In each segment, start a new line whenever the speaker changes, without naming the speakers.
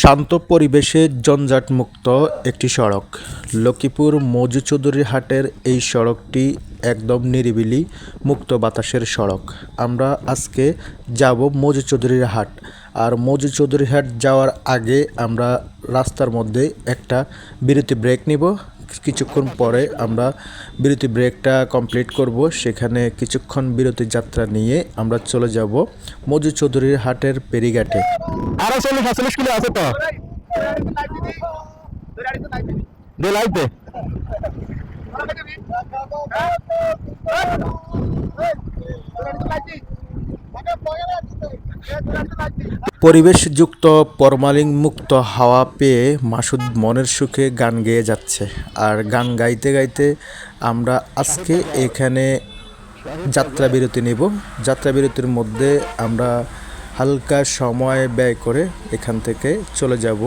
শান্ত পরিবেশে জঞ্জাটমুক্ত একটি সড়ক। লক্ষ্মীপুর মৌজু চৌধুরী হাটের এই সড়কটি একদম নিরিবিলি, মুক্ত বাতাসের সড়ক। আমরা আজকে যাব মৌজু চৌধুরীর হাট আর মৌজু চৌধুরী হাট যাওয়ার আগে আমরা রাস্তার মধ্যে একটা বিরতি ব্রেক নিব। কিছুক্ষণ পরে আমরা বিরতি ব্রেকটা কমপ্লিট করব সেখানে কিছুক্ষণ বিরতি যাত্রা নিয়ে আমরা চলে যাব মজু চৌধুরীর হাটের পেরিঘাটে
আরও চল্লিশ সাতচল্লিশ কিলো আছে তো
পরিবেশযুক্ত ফরমালিন মুক্ত হাওয়া পেয়ে মাসুদ মনের সুখে গান গেয়ে যাচ্ছে। আর গান গাইতে গাইতে আমরা আজকে এখানে যাত্রা বিরতি নেব। যাত্রা বিরতির মধ্যে আমরা হালকা সময় ব্যয় করে এখান থেকে চলে যাব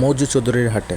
মৌজু চৌধুরীর হাটে।